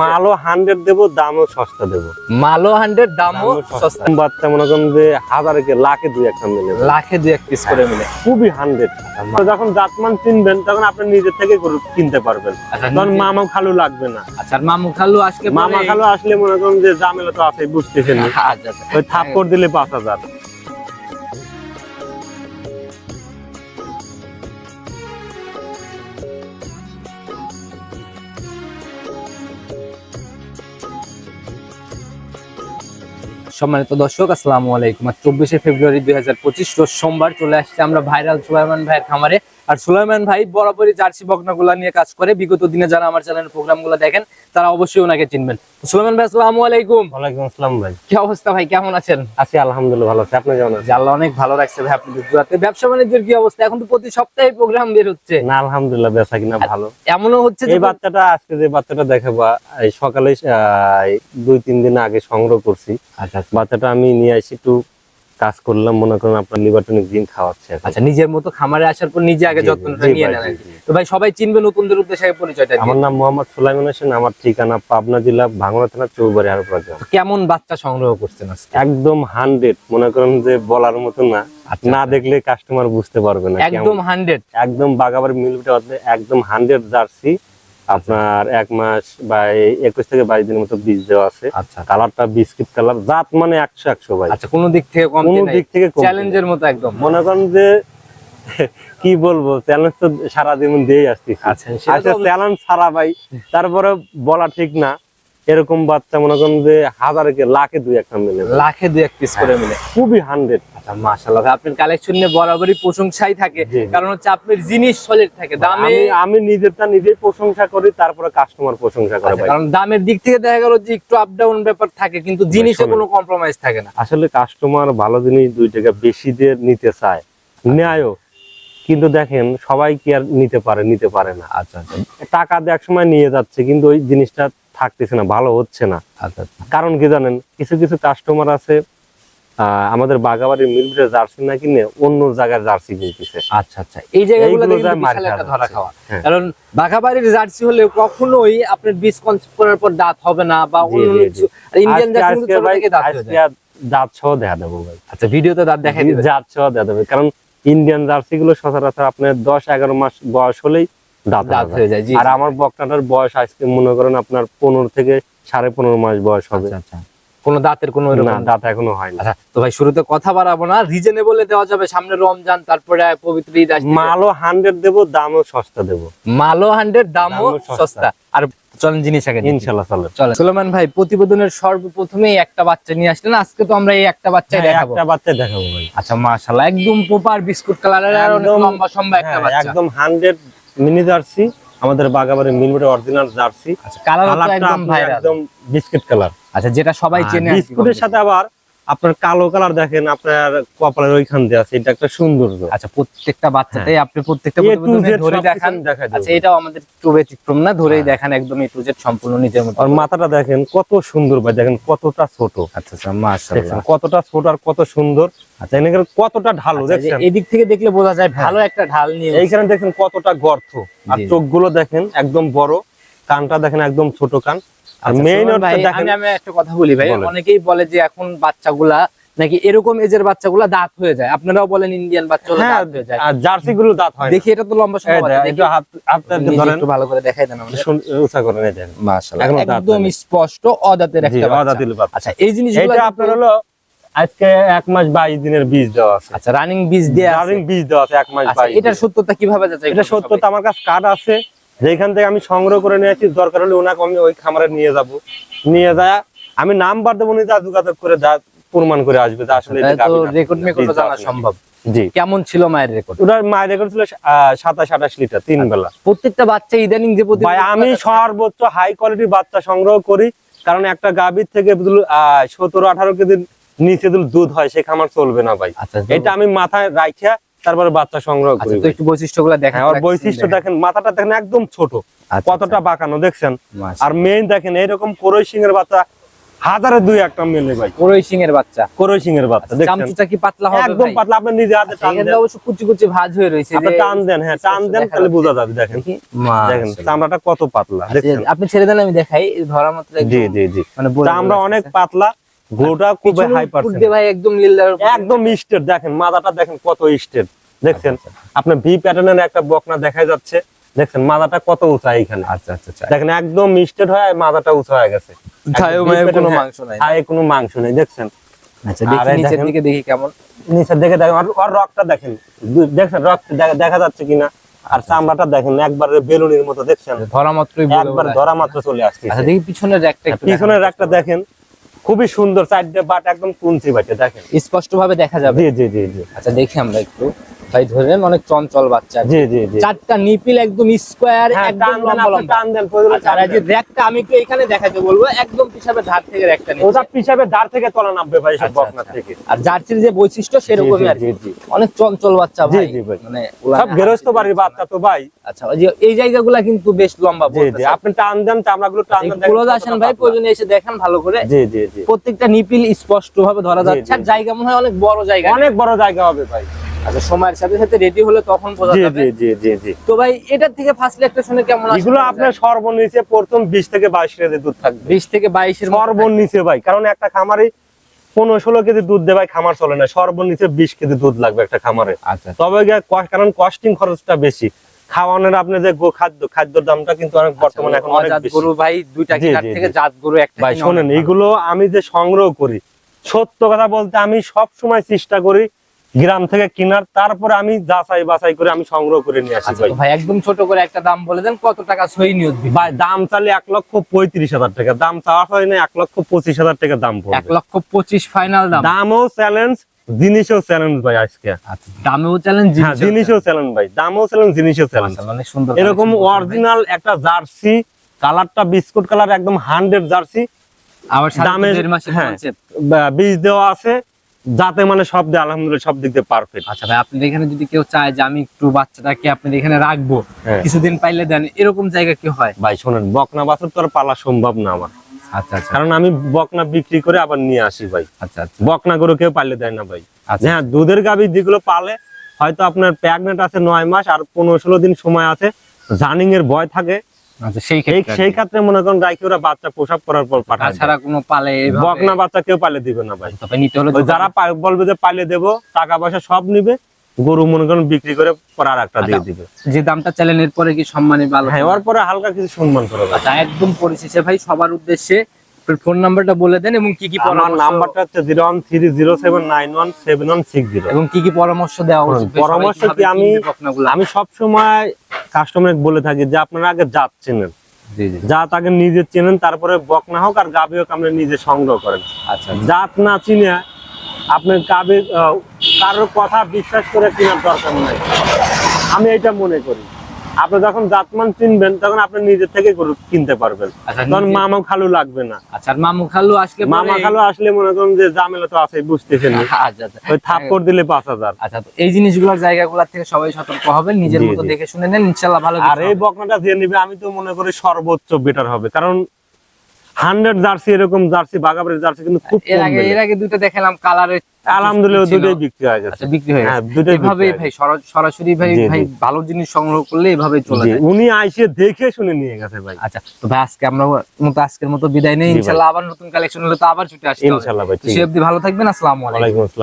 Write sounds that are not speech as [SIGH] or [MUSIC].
মালও হান্ড্রেড দেবো দামও সস্তা দেবো। মালো হান্ড্রেড দামও সস্তা। বাচ্চা মনে করেন যে হাজারে লাখে দুই একটা মিলে লাখে দুই এক পিস করে মিলে। খুবই হান্ড্রেড যখন জাতমান চিনবেন তখন আপনি নিজে থেকে কিনতে পারবেন। আচ্ছা তখন মামা খালু লাগবে না। আচ্ছা মামু খালু আজকে মামা খালু আসলে মনে করেন যে জামেলা তো আছে বুঝতেছেন আচ্ছা আচ্ছা। ওই থাপ্পড় দিলে পাঁচ হাজার। সম্মানিত দর্শক, আসসালামু আলাইকুম। আর চব্বিশে ফেব্রুয়ারি দুই হাজার পঁচিশ সোমবার চলে আসছে আমরা ভাইরাল সুলাইমান ভাইয়ের খামারে। আর সুলাইমান ভাই বরাবরই জার্সি বকনাগুলা নিয়ে কাজ করে। বিগত দিনে যারা আমার চ্যানেলের প্রোগ্রামগুলো দেখেন তারা অবশ্যই ওনাকে চিনবেন। সুলাইমান ভাই আসসালামু আলাইকুম। ওয়ালাইকুম আসসালাম ভাই। কি অবস্থা ভাই কেমন আছেন? আছি আলহামদুলিল্লাহ ভালো আছে। আপনি কেমন আছেন? আল্লাহ অনেক ভালো রাখছে ভাই আপনাদের দুরাতে ব্যবসা বাণিজ্যের কি অবস্থা? এখন তো প্রতি সপ্তাহে প্রোগ্রাম বের হচ্ছে। না আলহামদুলিল্লাহ বেচা কিনা ভালো। এমনও হচ্ছে যে এই বাচ্চাটা আজকে যে বাচ্চাটা দেখাবো এই সকালে দুই তিন দিন আগে সংগ্রহ করছি। আচ্ছা। বাচ্চাটা আমি নিয়ে আসি একটু কাজ করলাম মনে করেন আপনার লিভারটনিক জিন খাওয়াচ্ছে এখন। আচ্ছা নিজের মতো খামারে আসার পর নিজে আগে যত্নটা নিয়ে নেন। আর। তো ভাই সবাই চিনবে নতুনদের উদ্দেশ্যে পরিচয়টা আমার নাম মোহাম্মদ সুলাইমান হোসেন আমার ঠিকানা পাবনা জেলা ভাঙড়া থানা চৌবাড়ি হারপুরা গ্রাম। কেমন বাচ্চা সংগ্রহ করছেন আজকে? একদম হান্ড্রেড মনে করেন যে বলার মতো না। আচ্ছা, না দেখলে কাস্টমার বুঝতে পারবে না একদম কেমন। হান্ড্রেড? একদম বাগাবার মিলটা একদম হান্ড্রেড জার্সি। আপনার এক মাস বা একুশ থেকে বাইশ দিনের মতো বীজ দেওয়া আছে। আচ্ছা। কালারটা বিস্কিট কালার জাত মানে একশো একশো ভাই। আচ্ছা কোনো দিক থেকে কম কোনো দিক থেকে চ্যালেঞ্জের মতো একদম। মনে করেন যে কি বলব চ্যালেঞ্জ তো সারাদিন জীবন দিয়ে আসতেছি। আচ্ছা সেটা আচ্ছা চ্যালেঞ্জ ছাড়া ভাই তারপরে বলা ঠিক না। এরকম বাচ্চা মনে করেন যে হাজারে লাখে দুই একটা মিলে। লাখে দুই এক পিস করে মিলে। খুবই হান্ড্রেড আচ্ছা আপনার কালেকশন নিয়ে বরাবরই প্রশংসাই থাকে। কারণ হচ্ছে আপনার জিনিস সলিড থাকে দামে আমি আমি নিজেরটা নিজেই প্রশংসা করি তারপরে কাস্টমার প্রশংসা করে আচ্ছা, কারণ দামের দিক থেকে দেখা গেল যে একটু আপ ডাউন ব্যাপার থাকে কিন্তু জিনিসে কোনো কম্প্রোমাইজ থাকে না। আসলে কাস্টমার ভালো জিনিস দুই টাকা বেশি দিয়ে নিতে চায় ন্যায়ও কিন্তু দেখেন সবাই কি আর নিতে পারে নিতে পারে না। আচ্ছা আচ্ছা। টাকা দিয়ে এক সময় নিয়ে যাচ্ছে কিন্তু ওই জিনিসটা থাকতেছে না ভালো হচ্ছে না। আচ্ছা কারণ কি জানেন কিছু কিছু কাস্টমার আছে আমাদের বাগাবাড়ির মিলবিটে জার্সি না কিনে অন্য জায়গার জার্সি কিনতেছে। আচ্ছা আচ্ছা। এই জায়গাগুলো কিন্তু ধরা খাওয়া। হ্যাঁ। কারণ বাঘাবাড়ির জার্সি হলে কখনোই আপনার বিশ করার পর দাঁত হবে না বা অন্য কিছু ইন্ডিয়ান জার্সি কিন্তু ছোট থেকে দাঁত হয়ে যায়। দাঁত সহ দেখা দেবো ভাই। আচ্ছা ভিডিওতে দাঁত দেখাই দিবে জাত সহ দেখা দেবে। কারণ ইন্ডিয়ান জার্সি গুলো সচরাচর আপনার দশ এগারো মাস বয়স হলেই দাঁত হয়ে যায় আর আমার বকনাটার বয়স আজকে মনে করেন আপনার পনেরো থেকে সাড়ে পনেরো মাস বয়স হবে। আচ্ছা আচ্ছা। কোনো দাঁতের কোনো না দাঁত এখনও হয় না আচ্ছা তো ভাই শুরুতে কথা বাড়াবো না রিজনেবলে দেওয়া যাবে সামনে রমজান তারপরে পবিত্র ঈদ আসছে। মালও হান্ড্রেড দেবো দামও সস্তা দেবো। মালো হান্ড্রেড দামও সস্তা। আর চলেন জিনিস আগে দেখি। ইনশাল্লাহ চলে চলেন। সুলেমান ভাই প্রতিবেদনের সর্বপ্রথমেই একটা বাচ্চা নিয়ে আসলেন আজকে তো আমরা এই একটা বাচ্চাই হ্যাঁ, দেখাবো। একটা বাচ্চা দেখাবো ভাই। আচ্ছা মাশাআল্লাহ একদম প্রপার বিস্কুট কালারের আর অনেক লম্বা একটা হ্যাঁ, বাচ্চা। একদম হান্ড্রেড মিনি জার্সি আমাদের বাগাবাড়ির মিলবোর্ডের অরিজিনাল জার্সি। আচ্ছা কালার কালারটা একদম বিস্কিট কালার আচ্ছা যেটা সবাই চেনে বিস্কুটের সাথে আবার আপনার কালো কালার দেখেন আপনার কপালের ওইখান দিয়ে আছে এটা একটা সৌন্দর্য। আচ্ছা প্রত্যেকটা বাচ্চাতেই আপনি প্রত্যেকটা ধরে দেখান। আচ্ছা এটাও আমাদের একটু ব্যতিক্রম না? ধরেই হ্যাঁ। দেখান একদম এ টু জেড সম্পূর্ণ নিজের মতো আর মাথাটা দেখেন কত সুন্দর ভাই দেখেন কতটা ছোট। আচ্ছা আচ্ছা মাশাআল্লাহ। কতটা ছোট আর কত সুন্দর। আচ্ছা। এখানে কতটা ঢালু আচ্ছা, এই দেখছেন? এদিক থেকে দেখলে বোঝা যায় ভালো একটা ঢাল নিয়ে এইখানে দেখেন কতটা গর্ত। আর। চোখগুলো দেখেন একদম বড়। কানটা দেখেন একদম ছোট কান। আচ্ছা, মেইন সুমন ভাই দেখেন আমি আমি একটা কথা বলি ভাই। অনেকেই বলে যে এখন বাচ্চাগুলা নাকি এরকম এজের বাচ্চাগুলা দাঁত হয়ে যায়। আপনারাও বলেন ইন্ডিয়ান বাচ্চাগুলো হ্যাঁ দাঁত হয়ে যায়। আর জার্সি গুলো দাঁত হয় দেখি এটা তো লম্বা এই একটু হাত হাতটা ধরেন একটু ভালো করে দেখাই দেন আমাদের। উঁচা করেন এই দেখেন মাশাআল্লাহ। একদম স্পষ্ট অদাঁতের জি, একটা আদা বাচ্চা। আচ্ছা এই জিনিসগুলো এটা আপনার হলো আজকে এক মাস বাইশ দিনের বীজ দেওয়া আছে। আচ্ছা রানিং বীজ বীজ দেওয়া আছে এক মাস আচ্ছা বাইশ এটার সত্যতা কীভাবে যাচাই এটা করব সত্য সবাই? তো আমার কাছে কার্ড আছে। যেখান থেকে আমি সংগ্রহ করে নিয়েছি দরকার হলে ওনাকে আমি ওই খামারে নিয়ে যাব। নিয়ে যায় আমি নাম্বার দেবো উনি যা যোগাযোগ করে যা প্রমাণ করে আসবে যে আসলে না। রেকর্ড মেকর্ড জানা সম্ভব। জি। কেমন ছিল মায়ের রেকর্ড ওটার মায়ের রেকর্ড ছিল সাতাশ আঠাশ লিটার তিন বেলা। প্রত্যেকটা বাচ্চা ইদানিং যে ভাই আমি সর্বোচ্চ হাই কোয়ালিটির বাচ্চা সংগ্রহ করি কারণ একটা গাভীর থেকে সতেরো আঠারো কেজি নিচে দুধ হয় সে খামার চলবে না ভাই। আচ্ছা এটা আমি মাথায় রাখিয়া তারপরে বাচ্চা সংগ্রহ আচ্ছা করি একটু বৈশিষ্ট্যগুলো দেখা হ্যাঁ ওর বৈশিষ্ট্য দেখেন। মাথাটা দেখেন একদম ছোট আচ্ছা, কতটা বাঁকানো দেখছেন? আর মেইন দেখেন এইরকম করই সিং এর বাচ্চা হাজারে দুই একটা মেলে ভাই। ওরই সিং এর বাচ্চা। করই সিং এর বাচ্চা চামচুটা কি পাতলা হবে একদম পাতলা আপনি নিজে হাতে টান দেন। অবশ্য কুচি কুচি ভাঁজ হয়ে রয়েছে। আপনি টান দেন হ্যাঁ টান দেন তাহলে বোঝা যাবে দেখেন। দেখেন চামড়াটা কত পাতলা আচ্ছা, আপনি ছেড়ে দেন আমি দেখাই এই ধরা মাত্র জি জি জি। মানে চামড়া অনেক পাতলা গোটা খুব পিছনের হাই পার্সেন্ট ভাই একদম একদম স্টেট দেখেন মাথাটা দেখেন কত স্টেট। দেখছেন? আচ্ছা, আপনার ভি প্যাটার্নের একটা বকনা দেখা যাচ্ছে। মাথাটা কত উঁচা এখানে আচ্ছা আচ্ছা আচ্ছা। দেখেন একদম স্টেট হয়ে মাথাটা উঁচা হয়ে গেছে। pattern, কোনো হ্যাঁ, মাংস নাই। কোনো মাংস নেই দেখছেন? আচ্ছা দেখি নিচের দিকে দেখি কেমন। নিচের দিকে দেখেন ওর রকটা দেখেন। রক দেখা- যাচ্ছে কিনা? আর চামড়াটা দেখেন একবারে বেলুনের মতো দেখছেন? ধরা মাত্রই একবার ধরা মাত্র চলে আসছে আচ্ছা দেখি পিছনের একটু পিছনের একটা দেখেন। খুবই সুন্দর চারটে বাট একদম কুঞ্চি বাটে দেখেন। স্পষ্ট ভাবে দেখা যাবে। জি জি জি জি। আচ্ছা দেখি আমরা একটু। ভাই ধরেন অনেক চঞ্চল বাচ্চা। জি জি জি। চারটা নিপিল একদম স্কোয়ার হ্যাঁ, একদম লম্বা আপনি লম্বা। টান দেন, প্রয়োজনে আচ্ছা, আর এই যে দেন। র্যাকটা আমি একটু এখানে দেখাতে বলব একদম ধার থেকে র্যাকটা ওটা দাঁড় থেকে তলা নামবে ভাই সব আচ্ছা, বকনা আচ্ছা। থেকে। আর জার্সির যে বৈশিষ্ট্য সেরকমই আর জি, জি। অনেক চঞ্চল বাচ্চা ভাই। মানে সব গেরস্ত বাড়ির বাচ্চা তো ভাই। আচ্ছা ওই যে এই জায়গাগুলা কিন্তু বেশ লম্বা জি আপনি টান দেন চামড়াগুলো টান দেন ক্লোজ আসেন ভাই প্রয়োজনে এসে দেখেন ভালো করে। জি জি জি। প্রত্যেকটা নিপিল স্পষ্ট ভাবে ধরা যাচ্ছে আর জায়গা মনে হয় অনেক বড় জায়গা। অনেক বড় জায়গা হবে ভাই। আচ্ছা সময়ের সাথে সাথে রেডি হলে তখন বোঝা যাবে। জি জি জি জি। তো ভাই এটার থেকে ফার্স্ট লেকটা কেমন আসে এগুলো আপনার সর্বনিচে প্রথম থেকে কেজি দুধ থাকবে। বিশ থেকে বাইশের সর্বনিচে ভাই কারণ একটা খামারে পনেরো ষোলো কেজি দুধ দেয় ভাই খামার চলে না। সর্বনিচে বিশ কেজি দুধ লাগবে একটা খামারে। আচ্ছা। তবে কারণ কস্টিং খরচটা বেশি। খাওয়ানোর আপনি যে গো খাদ্য খাদ্যর দামটা কিন্তু অনেক বর্তমানে এখন অনেক বেশি। গরু ভাই দুইটা কিনার থেকে জাত গরু একটা ভাই কিনে শোনেন অনেক এইগুলো আমি যে সংগ্রহ করি সত্য কথা বলতে আমি সব সময় চেষ্টা করি গ্রাম থেকে কিনার তারপরে আমি যাচাই বাছাই করে আমি সংগ্রহ করে নিয়ে আসি আচ্ছা ভাই। একদম ছোট করে একটা দাম বলে দেন কত টাকা সই নিয়ত ভাই দাম চালে এক লক্ষ পঁয়ত্রিশ হাজার টাকা দাম চাওয়া হয় না এক লক্ষ পঁচিশ হাজার টাকা দাম এক লক্ষ পঁচিশ ফাইনাল দাম। দামও চ্যালেঞ্জ জিনিসও চ্যালেঞ্জ ভাই আজকে। আচ্ছা দামেও চ্যালেঞ্জ হ্যাঁ জিনিসও চ্যালেঞ্জ ভাই দামও চ্যালেঞ্জ জিনিসও চ্যালেঞ্জ অনেক সুন্দর এরকম। অরিজিনাল একটা জার্সি কালারটা বিস্কুট কালার একদম হান্ড্রেড জার্সি আবার হ্যাঁ। বীজ দেওয়া আছে যাতে মানে সব দিয়ে আলহামদুলিল্লাহ সব দিক দিয়ে পারফেক্ট আচ্ছা ভাই আপনাদের এখানে যদি কেউ চায় যে আমি একটু বাচ্চাটাকে আপনাদের এখানে রাখব হ্যাঁ। কিছুদিন পাইলে দেন এরকম জায়গা কি হয়? ভাই শোনেন বকনা বাছুর তো আর পালা সম্ভব না আমার। আচ্ছা আচ্ছা। কারণ আমি বকনা বিক্রি করে আবার নিয়ে আসি ভাই। আচ্ছা বকনা গরু কেউ পালে দেয় না ভাই। আচ্ছা। হ্যাঁ দুধের গাভী যেগুলো পালে হয়তো আপনার প্যাগনেট আছে নয় মাস আর পনেরো ষোলো দিন সময় আছে জানিং এর ভয় থাকে আচ্ছা সেই ক্ষেত্রে সেই ক্ষেত্রে মনে করেন রাইকে ওরা বাচ্চা প্রসব করার পর পাঠায় দেয়। কোনো পালে বকনা বাচ্চা কেউ পালে দিবে না ভাই তবে নিতে হলে যারা বলবে যে পালে দেবো টাকা পয়সা সব নিবে গরু মনে করেন বিক্রি করে পরে আর একটা দিয়ে আচ্ছা। দিবে যে দামটা চাইলেন এরপরে কি সম্মানী ভালো হ্যাঁ ওর পরে হালকা কিছু সম্মান করবে আচ্ছা একদম পরিশেষে ভাই সবার উদ্দেশ্যে ফোন নাম্বারটা বলে দেন এবং কি কি আমার পরামর্শ নাম্বারটা হচ্ছে zero one three zero seven nine one seven one six zero. এবং কি কি পরামর্শ দেওয়া উচিত? পরামর্শ কি আমি আমি সব সময় কাস্টমার বলে থাকি যে আপনারা আগে জাত চেনেন। জাত আগে নিজে চেনেন তারপরে বকনা হোক আর গাভী হোক আপনি নিজে সংগ্রহ করেন। আচ্ছা। জাত না চিনে আপনি গাভী আহ, কারোর কথা বিশ্বাস করে কেনার দরকার নাই। আমি এটা মনে করি। আপনি যখন জাতমান চিনবেন তখন আপনি নিজের থেকে গরু কিনতে পারবেন। আচ্ছা তখন মামু খালু লাগবে না। আচ্ছা মামু খালু আসলে মামা খালু আসলে মনে করেন যে ঝামেলা তো আছে বুঝতেছেন [LAUGHS] আচ্ছা আচ্ছা। ওই থাপ্পড় দিলে পাঁচ হাজার। আচ্ছা এই জিনিসগুলোর জায়গাগুলোর থেকে সবাই সতর্ক হবেন নিজের মতো দেখে শুনে নেন ইনশাল্লাহ ভালো আর এই। বকনাটা যে নিবে আমি তো মনে করি সর্বোচ্চ বেটার হবে। কারণ হান্ড্রেড জার্সি এরকম জার্সি বাগাবাড়ির জার্সি কিন্তু খুব এর আগে এর আগে দুটো দেখালাম কালারের আলহামদুলিল্লাহ দুটোই বিক্রি হয়ে গেছে। আচ্ছা বিক্রি হয়ে গেছে। দুটোই বিক্রি ভাই সরা- সরাসরি ভাই ভাই ভালো জিনিস সংগ্রহ করলে এভাবে চলে যায়। উনি আইসে দেখে শুনে নিয়ে গেছে ভাই। আচ্ছা তো ভাই আজকে আমরা মতো আজকের মতো বিদায় নেই। ইনশাআল্লাহ আবার নতুন কালেকশন হলে তো আবার ছুটে আসতে ইনশাল্লাহ ভাই তো সে অবধি ভালো থাকবেন আসসালামু আলাইকুম। আসসালাম